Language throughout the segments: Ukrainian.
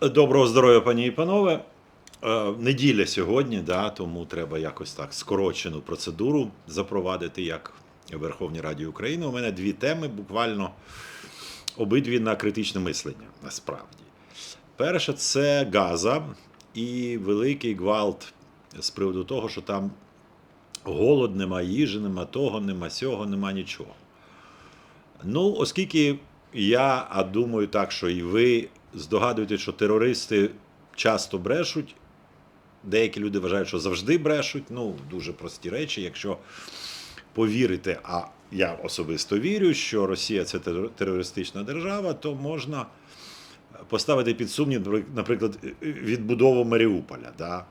Доброго здоров'я, пані і панове. Е, Неділя сьогодні, да, тому треба якось так скорочену процедуру запровадити, як в Верховній Раді України. У мене дві теми, буквально обидві на критичне мислення, насправді. Перше це Газа і великий гвалт з приводу того, що там голод, нема їжі, нема того, нема сього, нема нічого. Ну, оскільки я, а думаю так, що і ви здогадуєте, що терористи часто брешуть, деякі люди вважають, що завжди брешуть. Ну, дуже прості речі. Якщо повірити, а я особисто вірю, що Росія це терористична держава, то можна поставити під сумнів, наприклад, відбудову Маріуполя. Да?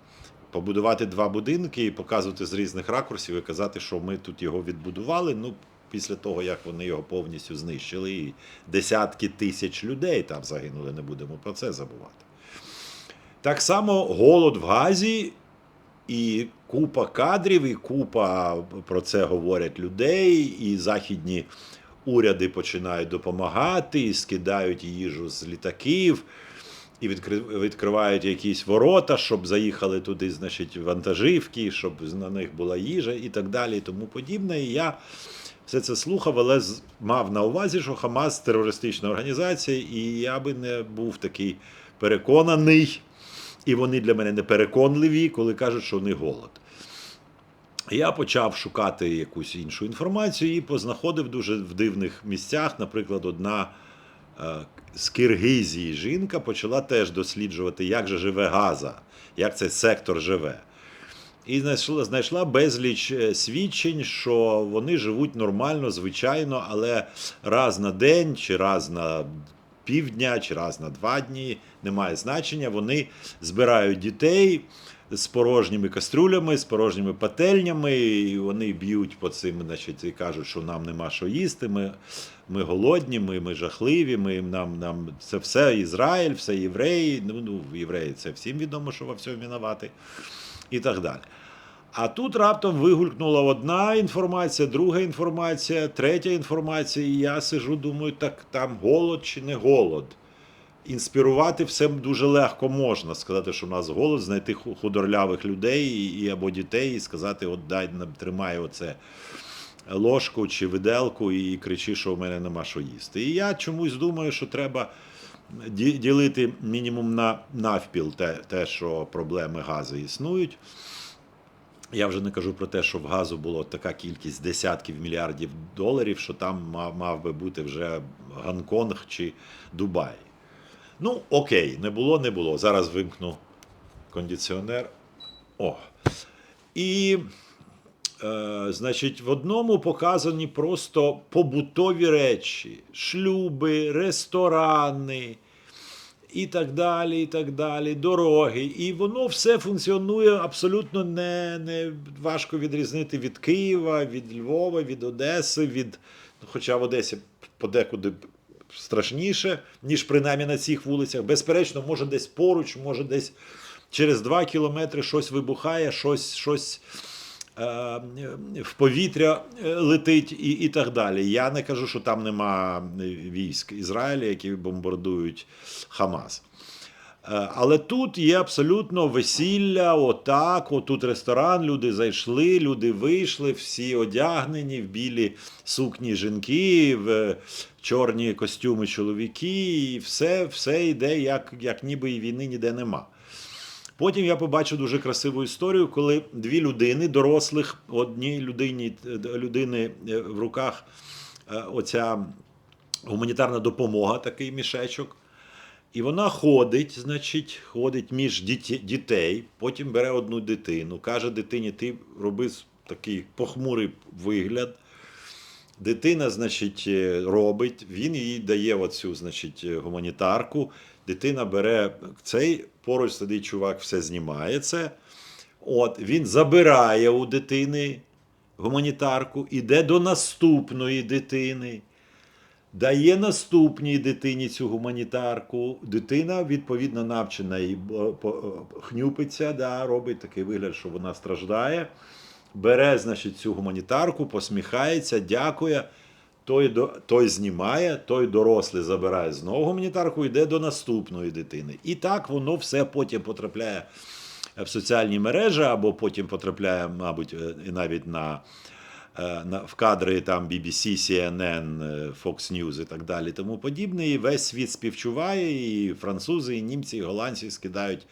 Побудувати два будинки і показувати з різних ракурсів і казати, що ми тут його відбудували. Ну, після того, як вони його повністю знищили, і десятки тисяч людей там загинули, не будемо про це забувати. Так само голод в Газі і купа кадрів, і купа про це говорять людей, і західні уряди починають допомагати, і скидають їжу з літаків, і відкривають якісь ворота, щоб заїхали туди, значить, вантажівки, щоб на них була їжа і так далі, і тому подібне. І я все це слухав, але мав на увазі, що Хамас терористична організація, і я би не був такий переконаний, і вони для мене не переконливі, коли кажуть, що них голод. Я почав шукати якусь іншу інформацію і познаходив дуже в дивних місцях. Наприклад, одна е, з Киргизії жінка почала теж досліджувати, як же живе Газа, як цей сектор живе. І знайшла, знайшла безліч е, свідчень, що вони живуть нормально, звичайно, але раз на день, чи раз на півдня, чи раз на два дні, немає значення. Вони збирають дітей з порожніми каструлями, з порожніми пательнями, і вони б'ють по цим, значить, і кажуть, що нам нема що їсти. Ми, ми голодні, ми, ми жахливі, ми, нам, нам це все Ізраїль, все євреї. Ну, ну, євреї це всім відомо, що во всьому винувати і так далі. А тут раптом вигулькнула одна інформація, друга інформація, третя інформація, і я сижу, думаю, так там голод чи не голод. Інспірувати все дуже легко можна. Сказати, що в нас голод, знайти худорлявих людей і, або дітей, і сказати, от дай нам тримай оце ложку чи виделку, і кричи, що в мене нема що їсти. І я чомусь думаю, що треба ділити мінімум на навпіл те, те, що проблеми газу існують. Я вже не кажу про те, що в газу було така кількість десятків мільярдів доларів, що там мав, би бути вже Гонконг чи Дубай. Ну, окей, не було, не було. Зараз вимкну кондиціонер. О. І, е, значить, в одному показані просто побутові речі: шлюби, ресторани і так далі, і так далі, дороги. І воно все функціонує абсолютно не, не важко відрізнити від Києва, від Львова, від Одеси, від. ну, Хоча в Одесі подекуди страшніше, ніж принаймні на цих вулицях. Безперечно, може десь поруч, може десь через два кілометри щось вибухає, щось, щось в повітря е, летить і, і так далі. Я не кажу, що там нема військ Ізраїля, які бомбардують Хамас. Е, Але тут є абсолютно весілля, отак, отут ресторан, люди зайшли, люди вийшли, всі одягнені в білі сукні жінки, в чорні костюми чоловіки, і все, все йде, як, як ніби і війни ніде нема. Потім я побачив дуже красиву історію, коли дві людини, дорослих, одній людині, людини е, в руках е, оця гуманітарна допомога, такий мішечок. І вона ходить, значить, ходить між дітей, потім бере одну дитину, каже дитині, ти роби такий похмурий вигляд. Дитина, значить, е, робить, він їй дає оцю, значить, гуманітарку. Дитина бере цей, поруч сидить чувак, все знімає це. От, він забирає у дитини гуманітарку, іде до наступної дитини дає наступній дитині цю гуманітарку. Дитина, відповідно, навчена і бо- хнюпиться, да, робить такий вигляд, що вона страждає. Бере, значить, цю гуманітарку, посміхається, дякує. Той, той знімає, той дорослий забирає знову гуманітарку, йде до наступної дитини. І так воно все потім потрапляє в соціальні мережі, або потім потрапляє, мабуть, е, навіть на, е, на в кадри там BBC, CNN, е, Fox News і так далі, тому подібне. І весь світ співчуває, і французи, і німці, і голландці скидають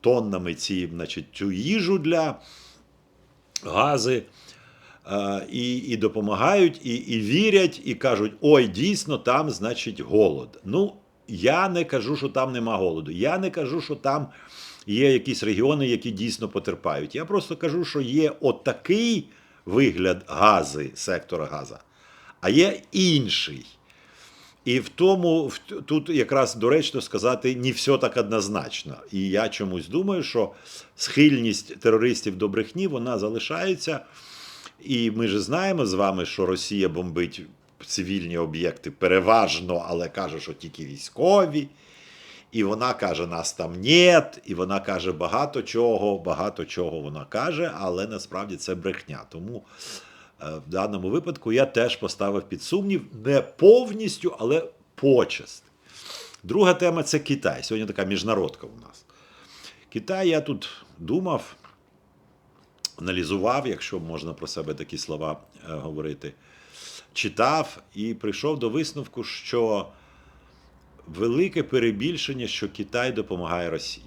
тоннами ці, значить, цю їжу для гази. І, і допомагають, і, і вірять, і кажуть: ой, дійсно, там, значить, голод. Ну, я не кажу, що там нема голоду. Я не кажу, що там є якісь регіони, які дійсно потерпають. Я просто кажу, що є отакий вигляд гази, сектора газа, а є інший. І в тому тут якраз доречно сказати, не все так однозначно. І я чомусь думаю, що схильність терористів до брехні вона залишається. І ми ж знаємо з вами, що Росія бомбить цивільні об'єкти переважно, але каже, що тільки військові. І вона каже, нас там нет, і вона каже багато чого, багато чого вона каже, але насправді це брехня. Тому е, в даному випадку я теж поставив під сумнів не повністю, але почесть. Друга тема це Китай. Сьогодні така міжнародка у нас. Китай, я тут думав, аналізував, якщо можна про себе такі слова е, говорити, читав і прийшов до висновку, що велике перебільшення, що Китай допомагає Росії.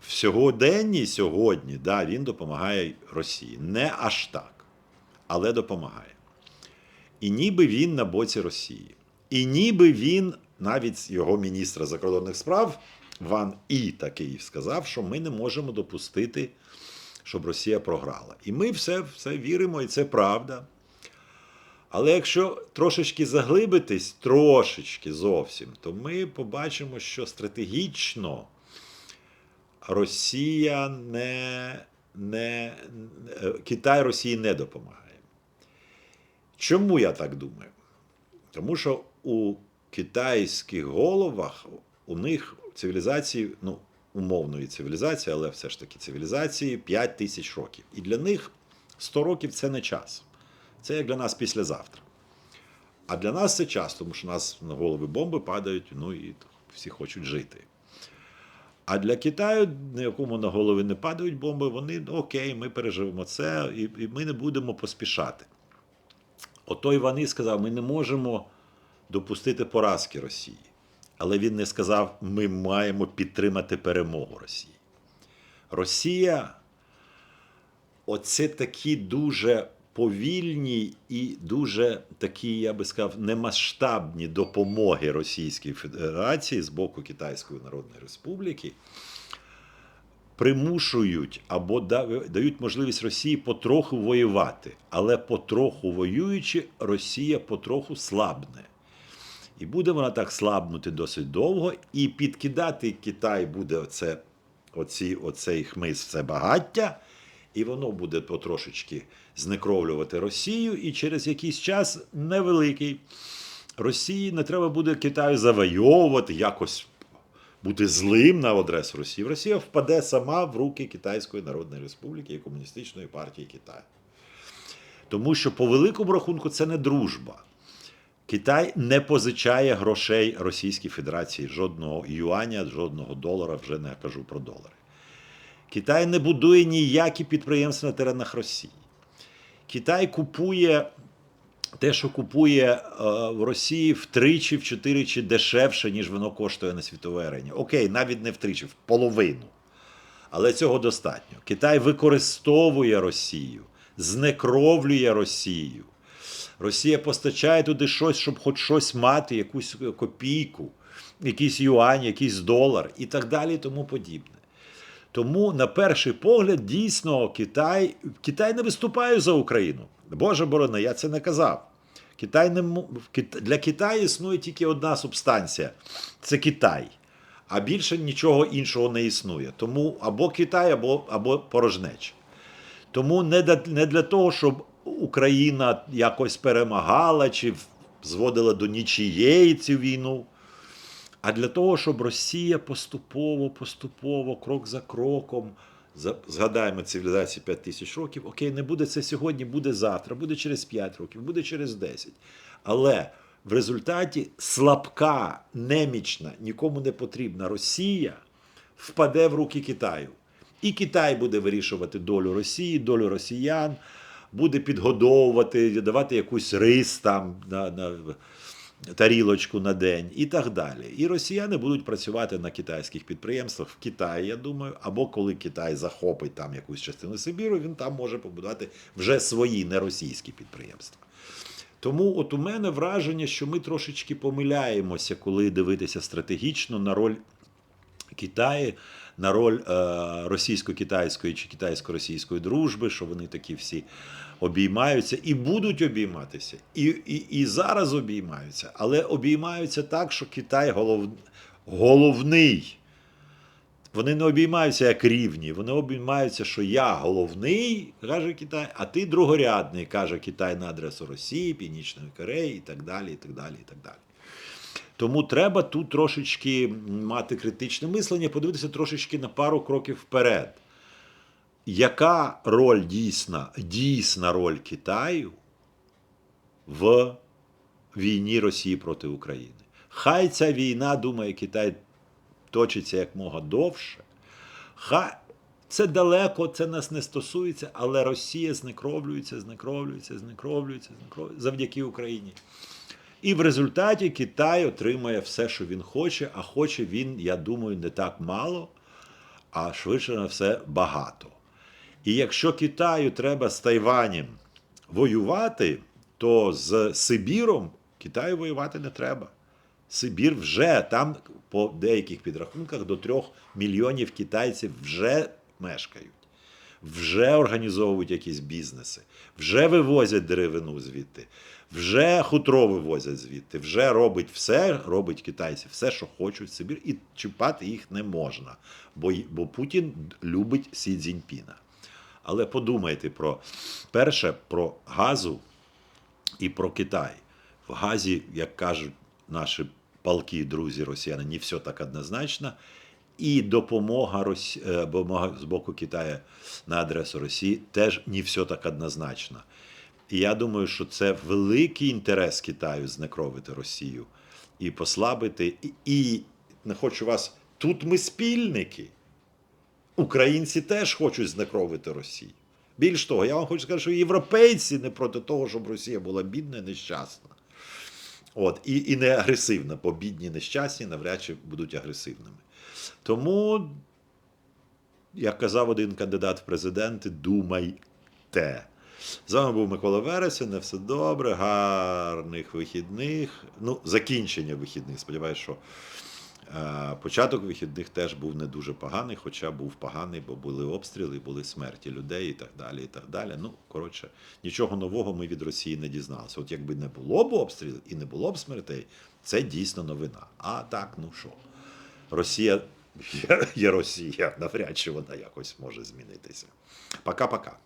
В сьогоденні сьогодні да, він допомагає Росії. Не аж так, але допомагає. І ніби він на боці Росії. І ніби він, навіть його міністра закордонних справ, Ван І такий сказав, що ми не можемо допустити, щоб Росія програла. І ми все, все віримо, і це правда. Але якщо трошечки заглибитись, трошечки зовсім, то ми побачимо, що стратегічно Росія не, не е, Китай Росії не допомагає. Чому я так думаю? Тому що у китайських головах у них цивілізації, ну, умовної цивілізації, але все ж таки цивілізації 5 тисяч років. І для них 100 років це не час. Це як для нас післязавтра. А для нас це час, тому що у нас на голови бомби падають, ну і всі хочуть жити. А для Китаю, на якому на голови не падають бомби, вони ну, окей, ми переживемо це, і, і ми не будемо поспішати. Ото Іван І сказав: ми не можемо допустити поразки Росії. Але він не сказав, ми маємо підтримати перемогу Росії. Росія оце такі дуже повільні і дуже такі, я би сказав, немасштабні допомоги Російській Федерації з боку Китайської Народної Республіки примушують або дають можливість Росії потроху воювати. Але потроху воюючи, Росія потроху слабне. І буде вона так слабнути досить довго, і підкидати Китай буде оце, оці, оцей хмиз, це багаття, і воно буде потрошечки знекровлювати Росію, і через якийсь час невеликий Росії не треба буде Китаю завойовувати, якось бути злим на адресу Росії. Росія впаде сама в руки Китайської Народної Республіки і Комуністичної партії Китаю. Тому що, по великому рахунку, це не дружба. Китай не позичає грошей Російській Федерації жодного юаня, жодного долара, вже не кажу про долари. Китай не будує ніякі підприємства на теренах Росії. Китай купує те, що купує е, в Росії втричі, в чотиричі дешевше, ніж воно коштує на світовій арені. Окей, навіть не втричі, в половину. Але цього достатньо. Китай використовує Росію, знекровлює Росію. Росія постачає туди щось, щоб хоч щось мати, якусь копійку, якийсь юань, якийсь долар і так далі, тому подібне. Тому, на перший погляд, дійсно, Китай, Китай не виступає за Україну. Боже борони, я це не казав. Китай не, для Китаю існує тільки одна субстанція це Китай. А більше нічого іншого не існує. Тому або Китай, або, або порожнеча. Тому не для того, щоб Україна якось перемагала чи зводила до нічієї цю війну, а для того, щоб Росія поступово, поступово, крок за кроком Згадаємо цивілізацію 5 тисяч років. Окей, не буде це сьогодні, буде завтра, буде через 5 років, буде через 10. Але в результаті слабка, немічна, нікому не потрібна Росія впаде в руки Китаю. І Китай буде вирішувати долю Росії, долю росіян, буде підгодовувати, давати якусь рис там на, на тарілочку на день і так далі. І росіяни будуть працювати на китайських підприємствах в Китаї, я думаю, або коли Китай захопить там якусь частину Сибіру, він там може побудувати вже свої не російські підприємства. Тому от у мене враження, що ми трошечки помиляємося, коли дивитися стратегічно на роль Китаю, на роль е, російсько-китайської чи китайсько-російської дружби, що вони такі всі обіймаються і будуть обійматися, і, і, і зараз обіймаються, але обіймаються так, що Китай голов, головний. Вони не обіймаються як рівні, вони обіймаються, що я головний, каже Китай, а ти другорядний, каже Китай на адресу Росії, Північної Кореї і так далі. і так далі, і так далі. Тому треба тут трошечки мати критичне мислення, подивитися трошечки на пару кроків вперед. Яка роль дійсна, дійсна роль Китаю в війні Росії проти України? Хай ця війна, думає Китай, точиться як мога довше. Хай це далеко, це нас не стосується, але Росія знекровлюється, знекровлюється, знекровлюється, знекровлюється завдяки Україні. І в результаті Китай отримає все, що він хоче, а хоче він, я думаю, не так мало, а швидше на все багато. І якщо Китаю треба з Тайванем воювати, то з Сибіром Китаю воювати не треба. Сибір вже там, по деяких підрахунках, до трьох мільйонів китайців вже мешкають, вже організовують якісь бізнеси, вже вивозять деревину звідти, вже хутро вивозять звідти, вже робить все, робить китайці, все, що хочуть в і чіпати їх не можна, бо, бо Путін любить Сі Цзіньпіна. Але подумайте про перше, про газу і про Китай. В Газі, як кажуть наші палки, друзі росіяни, не все так однозначно. І допомога, Росі... е, з боку Китаю на адресу Росії теж не все так однозначно. І я думаю, що це великий інтерес Китаю знекровити Росію і послабити. І, і не хочу вас. Тут ми спільники. Українці теж хочуть знекровити Росію. Більш того, я вам хочу сказати, що європейці не проти того, щоб Росія була бідна і нещасна. От, і, і не агресивна, бо бідні нещасні навряд чи будуть агресивними. Тому, як казав один кандидат в президенти, думайте. З вами був Микола Вересень. На все добре, гарних вихідних. Ну, закінчення вихідних. Сподіваюсь, що е, початок вихідних теж був не дуже поганий, хоча був поганий, бо були обстріли, були смерті людей і так далі. і так далі. Ну, коротше, нічого нового ми від Росії не дізналися. От якби не було б обстрілів і не було б смертей, це дійсно новина. А так, ну що? Росія є, Росія, навряд чи вона якось може змінитися. Пока-пока.